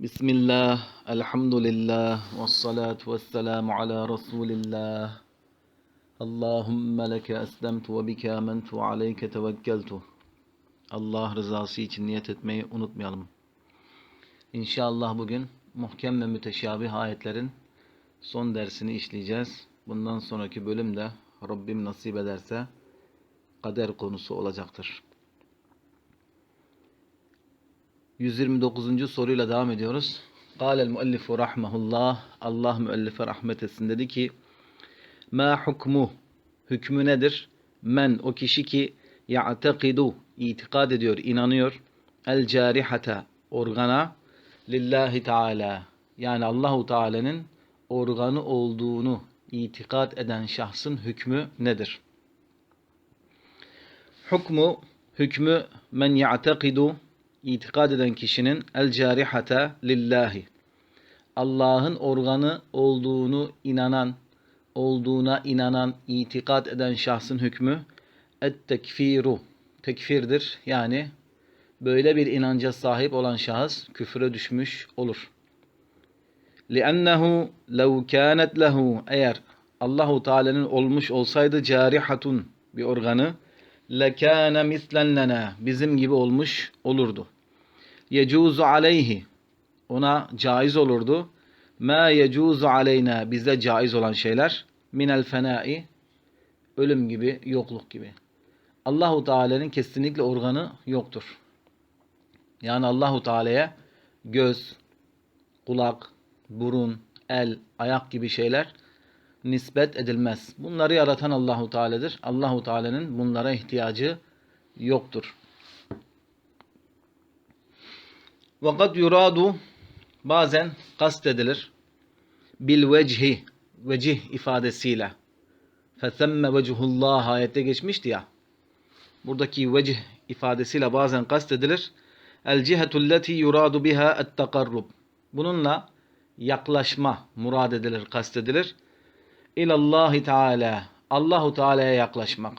Bismillah, elhamdülillah, ve salatu ve selamu ala Resulillah. Allahümme leke eslemtu ve bike amentu ve aleyke tevekkeltu. Allah rızası için niyet etmeyi unutmayalım. İnşallah bugün muhkem ve müteşabih ayetlerin son dersini işleyeceğiz. Bundan sonraki bölümde Rabbim nasip ederse kader konusu olacaktır. 129. soruyla devam ediyoruz. Kâlel müellifu rahmehullah. Allah müellife rahmet etsin dedi ki Ma hukmu hükmü nedir? Men o kişi ki ya'tekidu itikad ediyor, inanıyor. El carihata organa lillahi teala yani Allahu Teala'nın organı olduğunu itikad eden şahsın hükmü nedir? Hukmu hükmü men ya'tekidu itikad eden kişinin el carihata lillahi Allah'ın organı olduğunu inanan, olduğuna inanan, itikad eden şahsın hükmü et tekfiru tekfirdir. Yani böyle bir inanca sahip olan şahıs küfre düşmüş olur. لِأَنَّهُ لَوْ كَانَتْ لَهُ Eğer Allahu Teala'nın olmuş olsaydı carihatun bir organı lekâne mislen lena bizim gibi olmuş olurdu. Yecuzu aleyhi ona caiz olurdu. Ma yecuzu aleyna bize caiz olan şeyler minel fenai ölüm gibi, yokluk gibi. Allahu Teala'nın kesinlikle organı yoktur. Yani Allahu Teala'ya göz, kulak, burun, el, ayak gibi şeyler nispet edilmez. Bunları yaratan Allahu Teala'dır. Allahu Teala'nın bunlara ihtiyacı yoktur. Vakat yuradu bazen kast edilir. Bil vecihi vecih ifadesiyle. Fesemme vecihullah ayette geçmişti ya. Buradaki vecih ifadesiyle bazen kast edilir. El cihetulleti yuradu biha et takarrub. Bununla yaklaşma murad edilir, kast edilir. İlallahi Teala. Allahu Teala'ya yaklaşmak.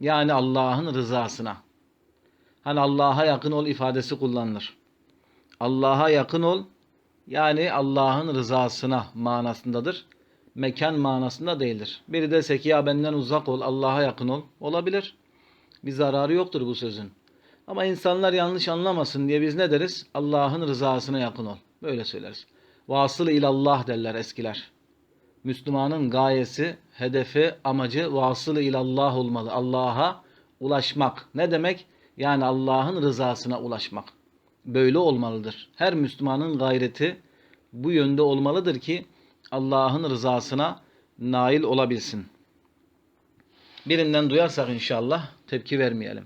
Yani Allah'ın rızasına. Hani Allah'a yakın ol ifadesi kullanılır. Allah'a yakın ol yani Allah'ın rızasına manasındadır. Mekan manasında değildir. Biri dese ki ya benden uzak ol, Allah'a yakın ol. Olabilir. Bir zararı yoktur bu sözün. Ama insanlar yanlış anlamasın diye biz ne deriz? Allah'ın rızasına yakın ol. Böyle söyleriz. Vasıl ilallah derler eskiler. Müslümanın gayesi, hedefi, amacı vasıl ilallah olmalı. Allah'a ulaşmak. Ne demek? Yani Allah'ın rızasına ulaşmak. Böyle olmalıdır. Her Müslümanın gayreti bu yönde olmalıdır ki Allah'ın rızasına nail olabilsin. Birinden duyarsak inşallah tepki vermeyelim.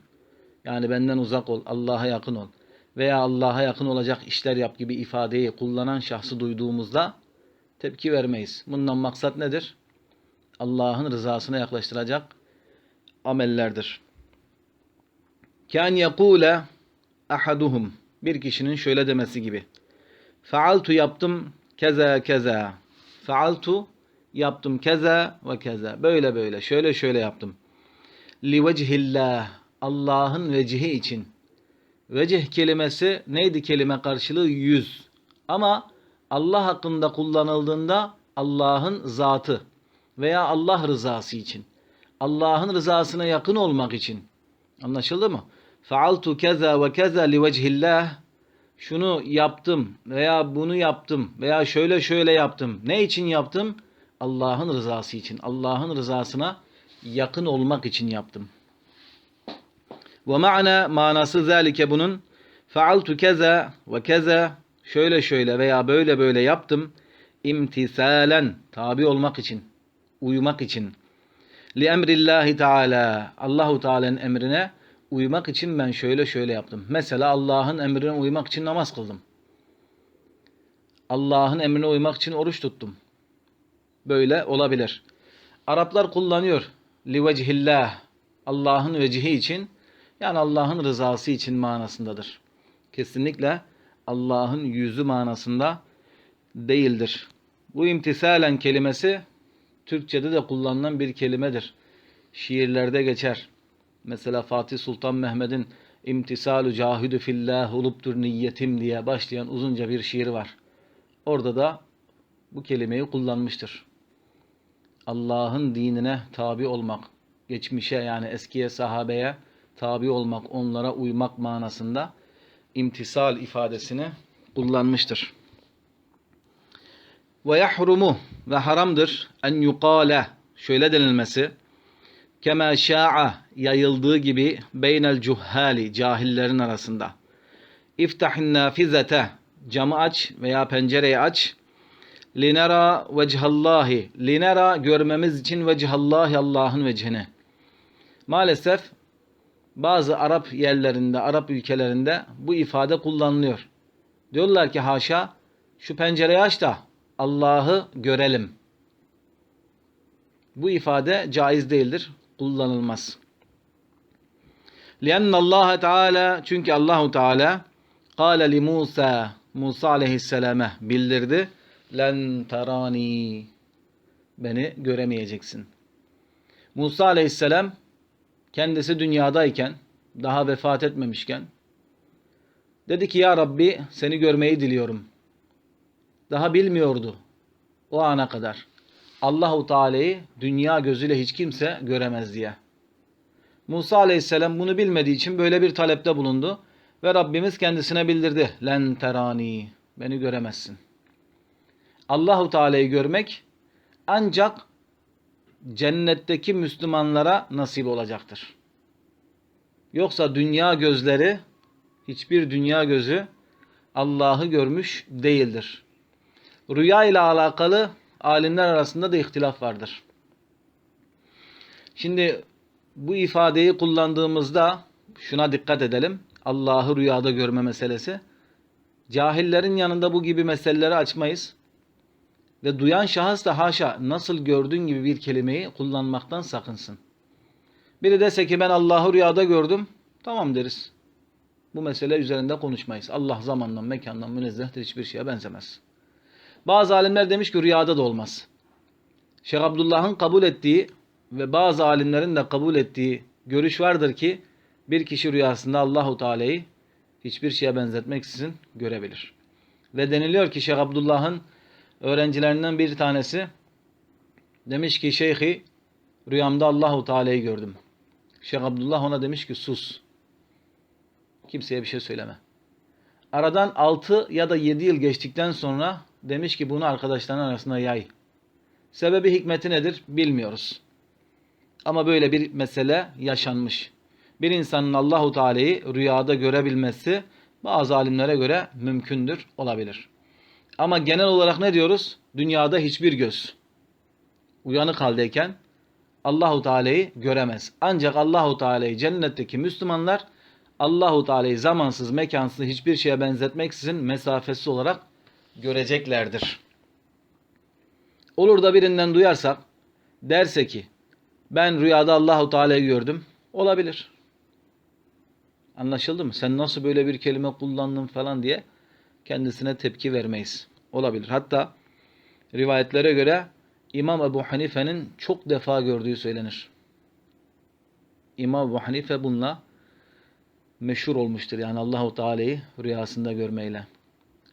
Yani benden uzak ol, Allah'a yakın ol veya Allah'a yakın olacak işler yap gibi ifadeyi kullanan şahsı duyduğumuzda tepki vermeyiz. Bundan maksat nedir? Allah'ın rızasına yaklaştıracak amellerdir. Kan yekule ahaduhum bir kişinin şöyle demesi gibi. Faaltu yaptım keza keza. Faaltu yaptım keza ve keza. Böyle böyle şöyle şöyle yaptım. Li vecihillah Allah'ın vecihi için. Vecih kelimesi neydi kelime karşılığı? Yüz. Ama Allah hakkında kullanıldığında Allah'ın zatı veya Allah rızası için. Allah'ın rızasına yakın olmak için. Anlaşıldı mı? Faaltu keza ve keza li vecihillah. Şunu yaptım veya bunu yaptım veya şöyle şöyle yaptım. Ne için yaptım? Allah'ın rızası için. Allah'ın rızasına yakın olmak için yaptım. Ve ma'na manası zalike bunun faaltu keza ve keza şöyle şöyle veya böyle böyle yaptım. İmtisalen tabi olmak için, uyumak için. Li emrillahi teala Allahu Teala'nın emrine uymak için ben şöyle şöyle yaptım. Mesela Allah'ın emrine uymak için namaz kıldım. Allah'ın emrine uymak için oruç tuttum. Böyle olabilir. Araplar kullanıyor. Li vecihillah Allah'ın vecihi için yani Allah'ın rızası için manasındadır. Kesinlikle Allah'ın yüzü manasında değildir. Bu imtisalen kelimesi Türkçede de kullanılan bir kelimedir. Şiirlerde geçer. Mesela Fatih Sultan Mehmet'in İmtisalu cahidu fillah oluptur niyetim diye başlayan uzunca bir şiir var. Orada da bu kelimeyi kullanmıştır. Allah'ın dinine tabi olmak, geçmişe yani eskiye sahabeye tabi olmak, onlara uymak manasında imtisal ifadesini kullanmıştır. Ve yahrumu ve haramdır en yukale şöyle denilmesi kema şa'a yayıldığı gibi beynel cuhali cahillerin arasında. İftahin nafizete camı aç veya pencereyi aç. Linera vechallahi linera görmemiz için vechallahi Allah'ın vecihini. Maalesef bazı Arap yerlerinde, Arap ülkelerinde bu ifade kullanılıyor. Diyorlar ki haşa şu pencereyi aç da Allah'ı görelim. Bu ifade caiz değildir, kullanılmaz. لِأَنَّ اللّٰهَ Teala çünkü Allahu Teala قال li Musa Musa aleyhisselame bildirdi. Len tarani beni göremeyeceksin. Musa aleyhisselam kendisi dünyadayken daha vefat etmemişken dedi ki ya Rabbi seni görmeyi diliyorum. Daha bilmiyordu o ana kadar. Allahu Teala'yı dünya gözüyle hiç kimse göremez diye. Musa Aleyhisselam bunu bilmediği için böyle bir talepte bulundu ve Rabbimiz kendisine bildirdi. Len terani beni göremezsin. Allahu Teala'yı görmek ancak cennetteki Müslümanlara nasip olacaktır. Yoksa dünya gözleri hiçbir dünya gözü Allah'ı görmüş değildir. Rüya ile alakalı alimler arasında da ihtilaf vardır. Şimdi bu ifadeyi kullandığımızda şuna dikkat edelim. Allah'ı rüyada görme meselesi. Cahillerin yanında bu gibi meseleleri açmayız. Ve duyan şahıs da haşa nasıl gördüğün gibi bir kelimeyi kullanmaktan sakınsın. Biri dese ki ben Allah'ı rüyada gördüm. Tamam deriz. Bu mesele üzerinde konuşmayız. Allah zamandan, mekandan münezzehtir hiçbir şeye benzemez. Bazı alimler demiş ki rüyada da olmaz. Şeyh Abdullah'ın kabul ettiği ve bazı alimlerin de kabul ettiği görüş vardır ki bir kişi rüyasında Allahu Teala'yı hiçbir şeye benzetmeksizin görebilir. Ve deniliyor ki Şeyh Abdullah'ın öğrencilerinden bir tanesi demiş ki şeyhi rüyamda Allahu Teala'yı gördüm. Şeyh Abdullah ona demiş ki sus. Kimseye bir şey söyleme. Aradan 6 ya da 7 yıl geçtikten sonra demiş ki bunu arkadaşların arasında yay. Sebebi hikmeti nedir bilmiyoruz. Ama böyle bir mesele yaşanmış. Bir insanın Allahu Teala'yı rüyada görebilmesi bazı alimlere göre mümkündür, olabilir. Ama genel olarak ne diyoruz? Dünyada hiçbir göz uyanık haldeyken Allahu Teala'yı göremez. Ancak Allahu Teala'yı cennetteki Müslümanlar Allahu Teala'yı zamansız, mekansız hiçbir şeye benzetmeksizin mesafesiz olarak göreceklerdir. Olur da birinden duyarsak derse ki ben rüyada Allahu Teala'yı gördüm. Olabilir. Anlaşıldı mı? Sen nasıl böyle bir kelime kullandın falan diye kendisine tepki vermeyiz. Olabilir. Hatta rivayetlere göre İmam Ebu Hanife'nin çok defa gördüğü söylenir. İmam Ebu Hanife bununla meşhur olmuştur. Yani Allahu Teala'yı rüyasında görmeyle.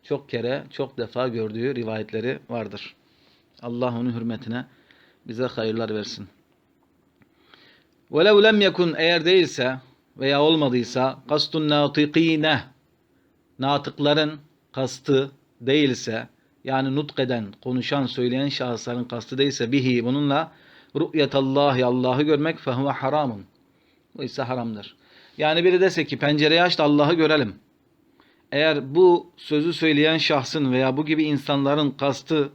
Çok kere, çok defa gördüğü rivayetleri vardır. Allah onun hürmetine bize hayırlar versin. وَلَوْ lem yekun eğer değilse veya olmadıysa kastun natikine natıkların kastı değilse yani nutkeden, konuşan, söyleyen şahısların kastı değilse bihi bununla ru'yetallahi Allah'ı görmek fehuve haramun. Bu ise haramdır. Yani biri dese ki pencereyi aç da Allah'ı görelim. Eğer bu sözü söyleyen şahsın veya bu gibi insanların kastı,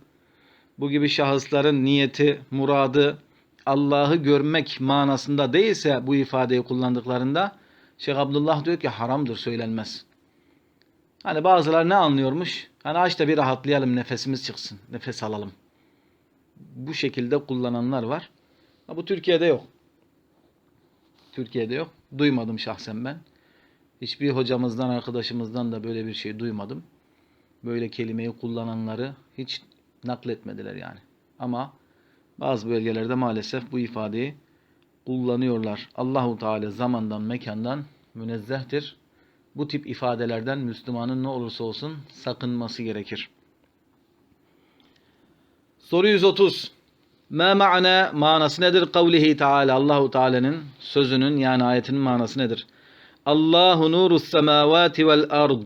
bu gibi şahısların niyeti, muradı Allah'ı görmek manasında değilse bu ifadeyi kullandıklarında Şeyh Abdullah diyor ki haramdır söylenmez. Hani bazıları ne anlıyormuş? Hani aç da bir rahatlayalım nefesimiz çıksın. Nefes alalım. Bu şekilde kullananlar var. Bu Türkiye'de yok. Türkiye'de yok. Duymadım şahsen ben. Hiçbir hocamızdan, arkadaşımızdan da böyle bir şey duymadım. Böyle kelimeyi kullananları hiç nakletmediler yani. Ama bazı bölgelerde maalesef bu ifadeyi kullanıyorlar. Allahu Teala zamandan, mekandan münezzehtir. Bu tip ifadelerden Müslümanın ne olursa olsun sakınması gerekir. Soru 130. Ma ma'na manası nedir? Kavlihi Teala Allahu Teala'nın sözünün yani ayetinin manası nedir? Allahu nuru semavati vel ard.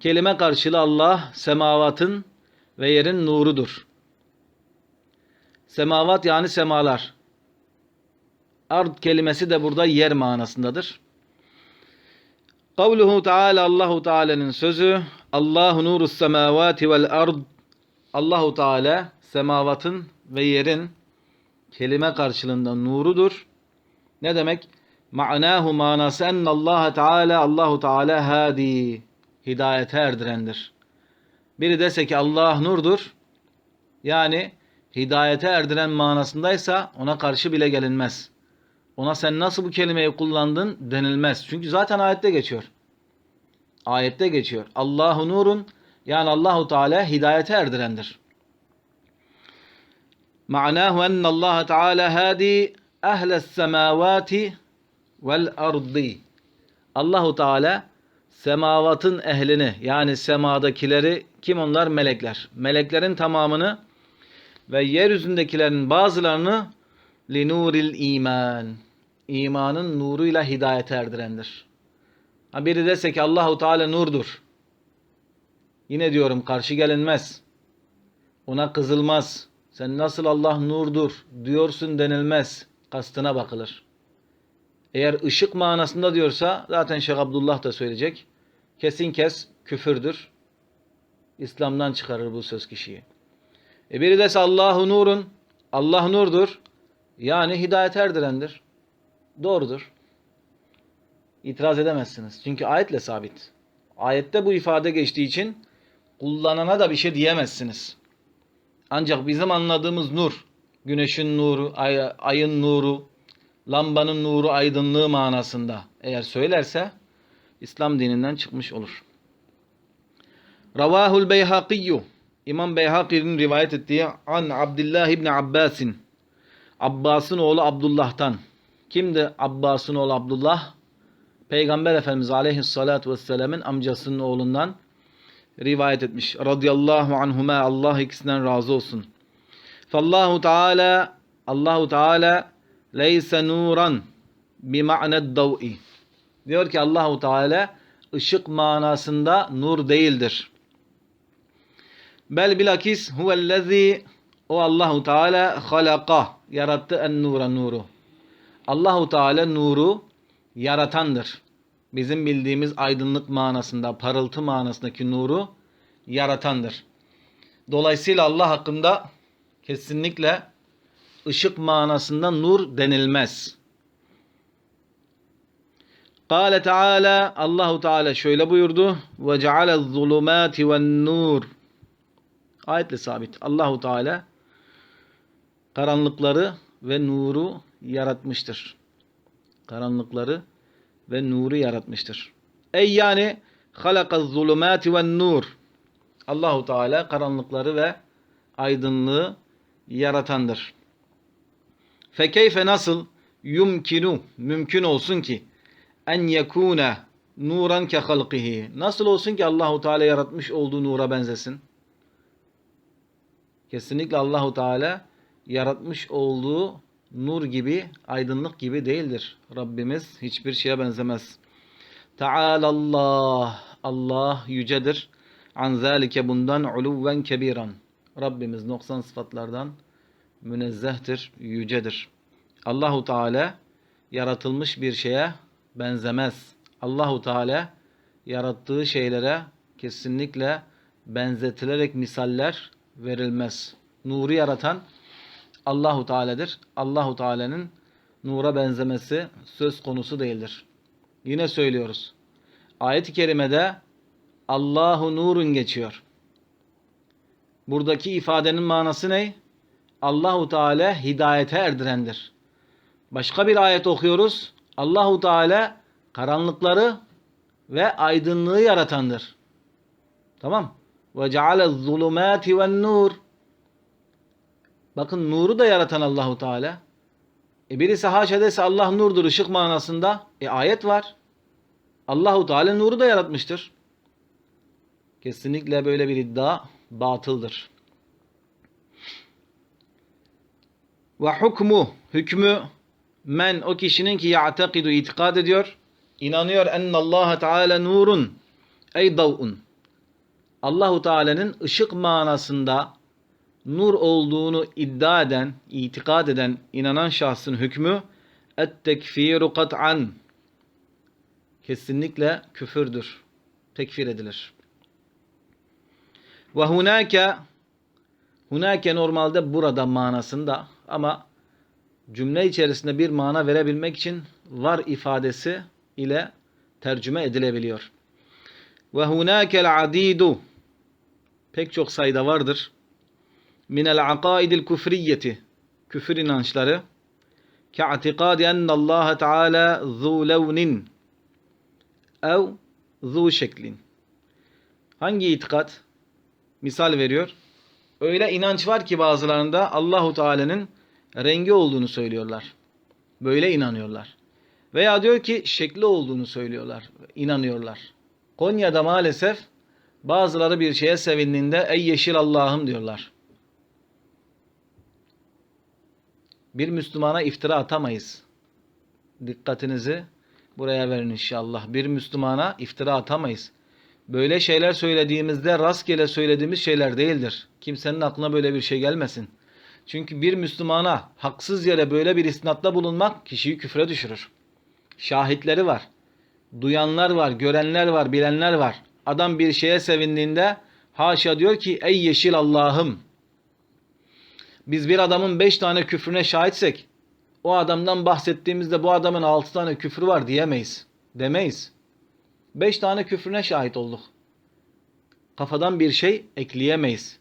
Kelime karşılığı Allah semavatın ve yerin nurudur. Semavat yani semalar. Ard kelimesi de burada yer manasındadır. Kavluhu Teala Allahu Teala'nın sözü Allahu nuru semavati vel ard. Allahu Teala semavatın ve yerin kelime karşılığında nurudur. Ne demek? Ma'nahu manası enne Teala Allahu Teala hadi hidayete erdirendir. Biri dese ki Allah nurdur. Yani hidayete erdiren manasındaysa ona karşı bile gelinmez. Ona sen nasıl bu kelimeyi kullandın denilmez. Çünkü zaten ayette geçiyor. Ayette geçiyor. Allahu nurun yani Allahu Teala hidayete erdirendir. Ma'nahu enne Allah Teala hadi ehles semavati vel ardi. Allahu Teala semavatın ehlini yani semadakileri kim onlar? Melekler. Meleklerin tamamını ve yeryüzündekilerin bazılarını linuril iman. İmanın nuruyla hidayete erdirendir. Ha biri dese ki Allahu Teala nurdur. Yine diyorum karşı gelinmez. Ona kızılmaz. Sen nasıl Allah nurdur diyorsun denilmez. Kastına bakılır. Eğer ışık manasında diyorsa zaten Şeyh Abdullah da söyleyecek. Kesin kes küfürdür. İslam'dan çıkarır bu söz kişiyi. E biri dese Allahu nurun, Allah nurdur. Yani hidayet erdirendir. Doğrudur. İtiraz edemezsiniz. Çünkü ayetle sabit. Ayette bu ifade geçtiği için kullanana da bir şey diyemezsiniz. Ancak bizim anladığımız nur, güneşin nuru, ay, ayın nuru, lambanın nuru, aydınlığı manasında eğer söylerse İslam dininden çıkmış olur. Ravahul Beyhaqiyyu İmam Beyhaki'nin rivayet ettiği an Abdullah ibn Abbas'in Abbas'ın oğlu Abdullah'tan. Kimdi Abbas'ın oğlu Abdullah? Peygamber Efendimiz Aleyhisselatü Vesselam'ın amcasının oğlundan rivayet etmiş. Radıyallahu anhuma Allah ikisinden razı olsun. Fallahu Teala Allahu Teala leyse nuran bi ma'ned. Diyor ki Allahu Teala ışık manasında nur değildir. Bel bilakis huvellezî o Allahu Teala halaka yarattı en nura nuru. Allahu Teala nuru yaratandır. Bizim bildiğimiz aydınlık manasında, parıltı manasındaki nuru yaratandır. Dolayısıyla Allah hakkında kesinlikle ışık manasında nur denilmez. Kâle Teala Allahu Teala şöyle buyurdu ve ceale zulumati ven nur Ayetle sabit. Allahu Teala karanlıkları ve nuru yaratmıştır. Karanlıkları ve nuru yaratmıştır. Ey yani halakaz zulumati ve nur. Allahu Teala karanlıkları ve aydınlığı yaratandır. Fekeyfe nasıl yumkinu mümkün olsun ki en yekune nuran ke halqihi. Nasıl olsun ki Allahu Teala yaratmış olduğu nura benzesin? Kesinlikle Allahu Teala yaratmış olduğu nur gibi, aydınlık gibi değildir. Rabbimiz hiçbir şeye benzemez. Tealallah. Allah yücedir. An zalike bundan uluven kebiran. Rabbimiz noksan sıfatlardan münezzehtir, yücedir. Allahu Teala yaratılmış bir şeye benzemez. Allahu Teala yarattığı şeylere kesinlikle benzetilerek misaller verilmez. Nuru yaratan Allahu Teala'dır. Allahu Teala'nın nura benzemesi söz konusu değildir. Yine söylüyoruz. Ayet-i kerimede Allahu nurun geçiyor. Buradaki ifadenin manası ne? Allahu Teala hidayete erdirendir. Başka bir ayet okuyoruz. Allahu Teala karanlıkları ve aydınlığı yaratandır. Tamam? Ve ceale zulumati ve nur. Bakın nuru da yaratan Allahu Teala. E birisi haşa dese Allah nurdur ışık manasında. E ayet var. Allahu Teala nuru da yaratmıştır. Kesinlikle böyle bir iddia batıldır. Ve hukmu hükmü men o kişinin ki ya'takidu itikad ediyor, inanıyor Allah Teala nurun ey davun. Allahu Teala'nın ışık manasında nur olduğunu iddia eden, itikad eden, inanan şahsın hükmü et-tekfiru kat'an. Kesinlikle küfürdür. Tekfir edilir. Ve hunake hunake normalde burada manasında ama cümle içerisinde bir mana verebilmek için var ifadesi ile tercüme edilebiliyor. Ve hunakel adidu pek çok sayıda vardır minel akaidil küfriyeti küfür inançları. Ke atikadi ennallâhe teâlâ zû levnin ev zû şeklin. Hangi itikat misal veriyor? Öyle inanç var ki bazılarında Allahu Teala'nın rengi olduğunu söylüyorlar. Böyle inanıyorlar. Veya diyor ki şekli olduğunu söylüyorlar inanıyorlar. Konya'da maalesef bazıları bir şeye sevindiğinde ey yeşil Allah'ım diyorlar. Bir Müslümana iftira atamayız. Dikkatinizi buraya verin inşallah. Bir Müslümana iftira atamayız. Böyle şeyler söylediğimizde rastgele söylediğimiz şeyler değildir. Kimsenin aklına böyle bir şey gelmesin. Çünkü bir Müslümana haksız yere böyle bir isnatta bulunmak kişiyi küfre düşürür. Şahitleri var. Duyanlar var, görenler var, bilenler var. Adam bir şeye sevindiğinde haşa diyor ki ey yeşil Allah'ım biz bir adamın beş tane küfrüne şahitsek o adamdan bahsettiğimizde bu adamın altı tane küfrü var diyemeyiz. Demeyiz. Beş tane küfrüne şahit olduk. Kafadan bir şey ekleyemeyiz.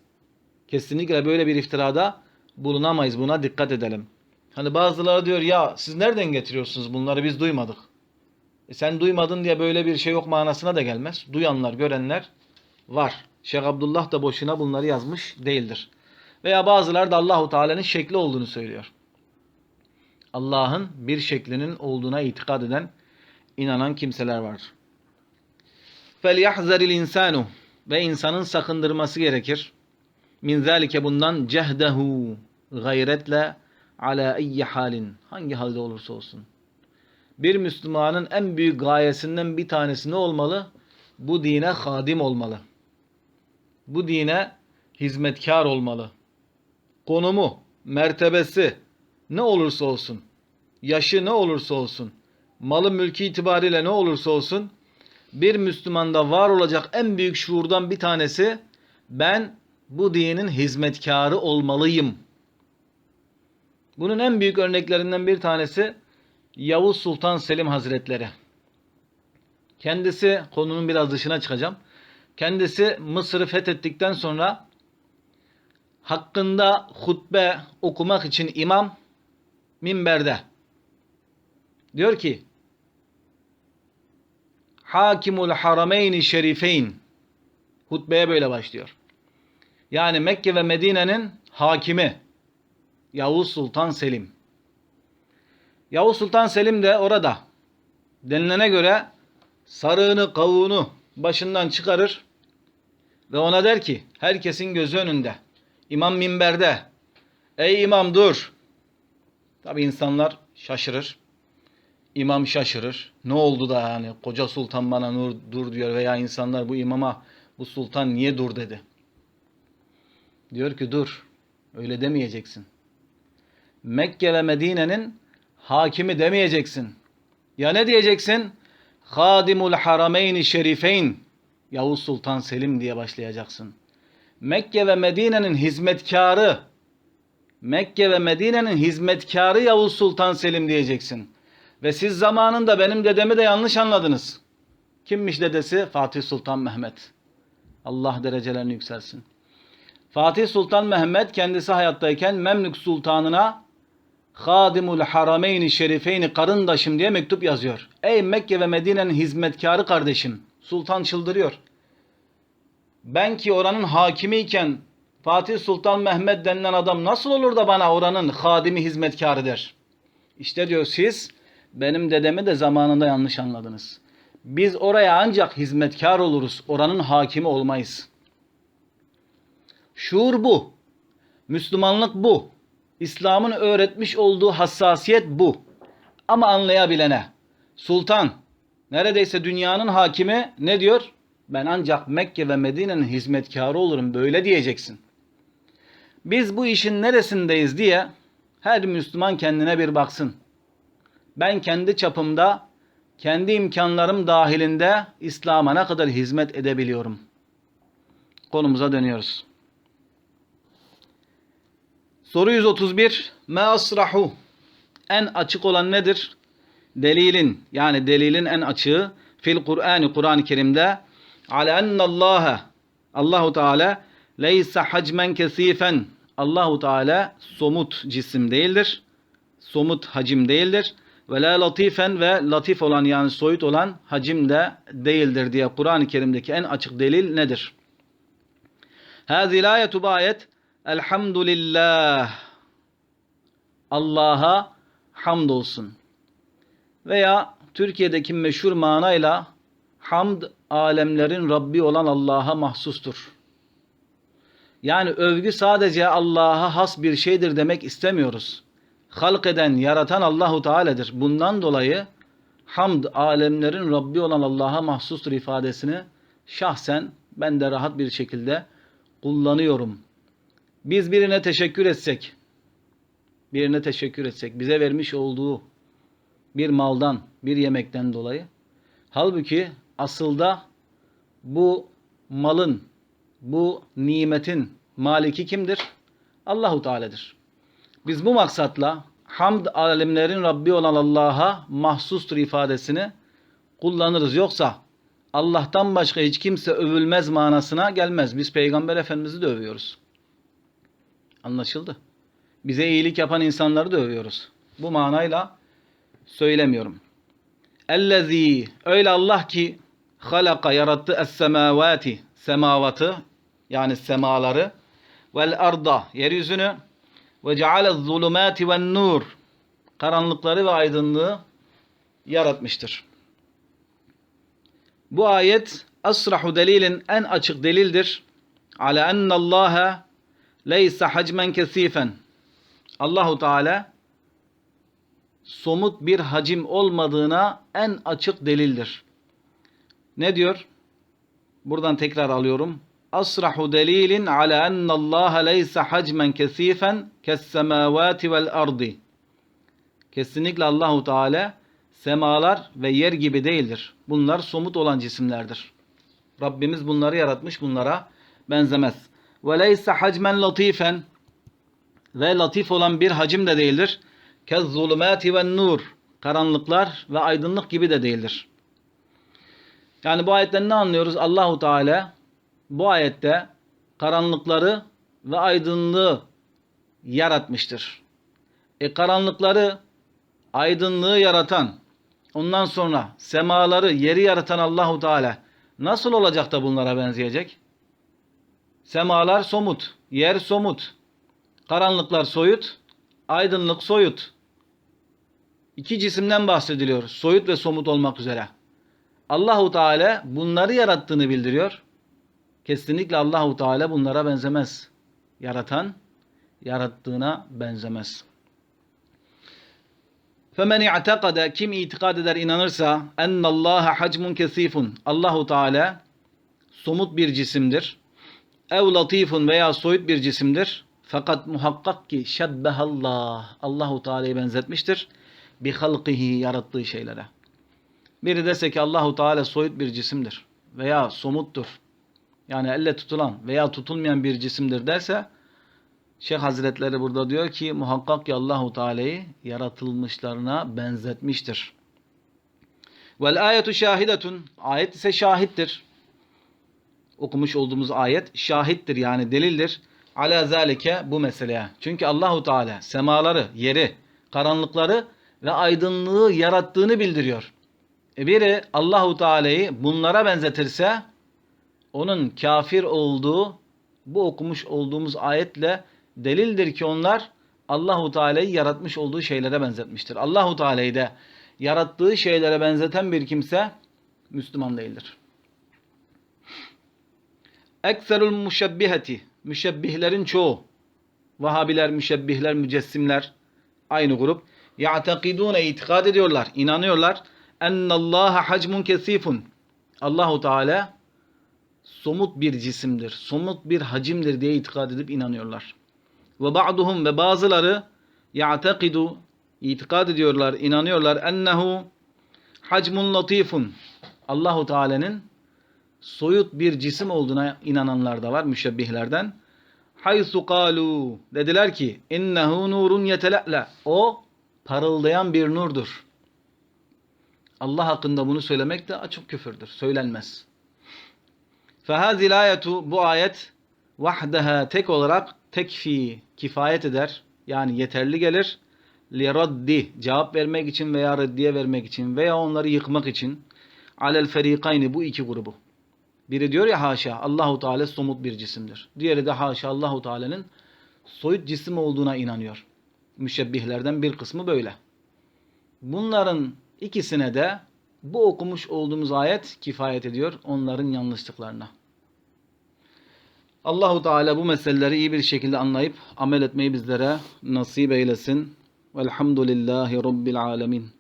Kesinlikle böyle bir iftirada bulunamayız. Buna dikkat edelim. Hani bazıları diyor ya siz nereden getiriyorsunuz bunları biz duymadık. E sen duymadın diye böyle bir şey yok manasına da gelmez. Duyanlar, görenler var. Şeyh Abdullah da boşuna bunları yazmış değildir. Veya bazıları da Allahu Teala'nın şekli olduğunu söylüyor. Allah'ın bir şeklinin olduğuna itikad eden, inanan kimseler var. فَلْيَحْزَرِ الْاِنْسَانُ Ve insanın sakındırması gerekir. Min zalike bundan cehdehu gayretle ala eyyi halin hangi halde olursa olsun. Bir Müslümanın en büyük gayesinden bir tanesi ne olmalı? Bu dine hadim olmalı. Bu dine hizmetkar olmalı. Konumu, mertebesi ne olursa olsun, yaşı ne olursa olsun, malı mülki itibariyle ne olursa olsun, bir Müslümanda var olacak en büyük şuurdan bir tanesi ben bu dinin hizmetkarı olmalıyım. Bunun en büyük örneklerinden bir tanesi Yavuz Sultan Selim Hazretleri. Kendisi konunun biraz dışına çıkacağım. Kendisi Mısır'ı fethettikten sonra hakkında hutbe okumak için imam minberde diyor ki Hakimul Harameyni Şerifeyn hutbeye böyle başlıyor. Yani Mekke ve Medine'nin hakimi Yavuz Sultan Selim. Yavuz Sultan Selim de orada denilene göre sarığını kavuğunu başından çıkarır ve ona der ki herkesin gözü önünde imam minberde. Ey imam dur. Tabi insanlar şaşırır. İmam şaşırır. Ne oldu da yani koca sultan bana nur, dur diyor veya insanlar bu imama bu sultan niye dur dedi? Diyor ki dur öyle demeyeceksin. Mekke ve Medine'nin hakimi demeyeceksin. Ya ne diyeceksin? Hadimul Harameyni Şerifeyn. Yavuz Sultan Selim diye başlayacaksın. Mekke ve Medine'nin hizmetkarı Mekke ve Medine'nin hizmetkarı Yavuz Sultan Selim diyeceksin. Ve siz zamanında benim dedemi de yanlış anladınız. Kimmiş dedesi? Fatih Sultan Mehmet. Allah derecelerini yükselsin. Fatih Sultan Mehmet kendisi hayattayken Memlük Sultanına Hadimul Harameyni Şerifeyni karındaşım diye mektup yazıyor. Ey Mekke ve Medine'nin hizmetkarı kardeşim. Sultan çıldırıyor. Ben ki oranın hakimiyken Fatih Sultan Mehmet denilen adam nasıl olur da bana oranın hadimi hizmetkarı der. İşte diyor siz benim dedemi de zamanında yanlış anladınız. Biz oraya ancak hizmetkar oluruz. Oranın hakimi olmayız. Şuur bu. Müslümanlık bu. İslam'ın öğretmiş olduğu hassasiyet bu. Ama anlayabilene. Sultan, neredeyse dünyanın hakimi ne diyor? Ben ancak Mekke ve Medine'nin hizmetkarı olurum. Böyle diyeceksin. Biz bu işin neresindeyiz diye her Müslüman kendine bir baksın. Ben kendi çapımda, kendi imkanlarım dahilinde İslam'a ne kadar hizmet edebiliyorum? Konumuza dönüyoruz. Soru 131. Me asrahu. En açık olan nedir? Delilin yani delilin en açığı fil Kur'an Kur'an-ı Kerim'de ala ennallaha Allahu Teala leysa hacmen kesifen Allahu Teala somut cisim değildir. Somut hacim değildir. Ve la latifen ve latif olan yani soyut olan hacim de değildir diye Kur'an-ı Kerim'deki en açık delil nedir? Hâzî ayetu bu ayet Elhamdülillah Allah'a hamdolsun. Veya Türkiye'deki meşhur manayla hamd alemlerin Rabbi olan Allah'a mahsustur. Yani övgü sadece Allah'a has bir şeydir demek istemiyoruz. Halk eden, yaratan Allahu Teala'dır. Bundan dolayı hamd alemlerin Rabbi olan Allah'a mahsustur ifadesini şahsen ben de rahat bir şekilde kullanıyorum. Biz birine teşekkür etsek, birine teşekkür etsek, bize vermiş olduğu bir maldan, bir yemekten dolayı. Halbuki asılda bu malın, bu nimetin maliki kimdir? Allahu Teala'dır. Biz bu maksatla hamd alemlerin Rabbi olan Allah'a mahsustur ifadesini kullanırız. Yoksa Allah'tan başka hiç kimse övülmez manasına gelmez. Biz Peygamber Efendimiz'i de övüyoruz. Anlaşıldı. Bize iyilik yapan insanları da övüyoruz. Bu manayla söylemiyorum. Ellezî öyle Allah ki halaka yarattı es-semavati semavatı yani semaları vel arda yeryüzünü ve ceale zulumati ven nur karanlıkları ve aydınlığı yaratmıştır. Bu ayet asrahu delilin en açık delildir. Ala ennallaha leysa hacmen kesifen. Allahu Teala somut bir hacim olmadığına en açık delildir. Ne diyor? Buradan tekrar alıyorum. Asrahu delilin ala ennallaha leysa hacmen kesifen kessemavati vel ardi. Kesinlikle Allahu Teala semalar ve yer gibi değildir. Bunlar somut olan cisimlerdir. Rabbimiz bunları yaratmış, bunlara benzemez. Ve leysa hacmen latifen ve latif olan bir hacim de değildir. Kez zulümati ve nur karanlıklar ve aydınlık gibi de değildir. Yani bu ayetten ne anlıyoruz? Allahu Teala bu ayette karanlıkları ve aydınlığı yaratmıştır. E karanlıkları, aydınlığı yaratan, ondan sonra semaları, yeri yaratan Allahu Teala nasıl olacak da bunlara benzeyecek? Semalar somut, yer somut, karanlıklar soyut, aydınlık soyut. İki cisimden bahsediliyor. Soyut ve somut olmak üzere. Allahu Teala bunları yarattığını bildiriyor. Kesinlikle Allahu Teala bunlara benzemez. Yaratan yarattığına benzemez. Femen i'tekade kim itikad eder inanırsa ennallaha hacmun kesifun. Allahu Teala somut bir cisimdir. Ev latifun veya soyut bir cisimdir. Fakat muhakkak ki şebbehallah. Allahu Teala'yı benzetmiştir. Bi halqihi yarattığı şeylere. Biri dese ki Allahu Teala soyut bir cisimdir veya somuttur. Yani elle tutulan veya tutulmayan bir cisimdir derse Şeyh Hazretleri burada diyor ki muhakkak ki Allahu Teala'yı yaratılmışlarına benzetmiştir. Vel ayetu şahidetun. Ayet ise şahittir. Okumuş olduğumuz ayet şahittir yani delildir. Ala zalike bu meseleye. Çünkü Allahu Teala semaları, yeri, karanlıkları ve aydınlığı yarattığını bildiriyor. E biri Allahu Teala'yı bunlara benzetirse onun kafir olduğu bu okumuş olduğumuz ayetle delildir ki onlar Allahu Teala'yı yaratmış olduğu şeylere benzetmiştir. Allahu Teala'yı da yarattığı şeylere benzeten bir kimse Müslüman değildir. Ekserul müşebbiheti. Müşebbihlerin çoğu. Vahabiler, müşebbihler, mücessimler. Aynı grup. Ya'tekidune itikad ediyorlar, inanıyorlar. Ennallaha hacmun kesifun. Allahu Teala somut bir cisimdir, somut bir hacimdir diye itikad edip inanıyorlar. Ve ba'duhum ve bazıları ya'tekidu itikad ediyorlar, inanıyorlar ennehu hacmun latifun. Allahu Teala'nın soyut bir cisim olduğuna inananlar da var müşebbihlerden. Haysu kalu dediler ki innehu nurun yetela'la. O parıldayan bir nurdur. Allah hakkında bunu söylemek de açık küfürdür. Söylenmez. Fehazil ayetu bu ayet vahdeha tek olarak tekfi kifayet eder. Yani yeterli gelir. Li raddi cevap vermek için veya reddiye vermek için veya onları yıkmak için alel ferikayni bu iki grubu. Biri diyor ya haşa Allahu Teala somut bir cisimdir. Diğeri de haşa Allahu Teala'nın soyut cisim olduğuna inanıyor. Müşebbihlerden bir kısmı böyle. Bunların ikisine de bu okumuş olduğumuz ayet kifayet ediyor onların yanlışlıklarına. Allahu Teala bu meseleleri iyi bir şekilde anlayıp amel etmeyi bizlere nasip eylesin. Velhamdülillahi Rabbil alemin.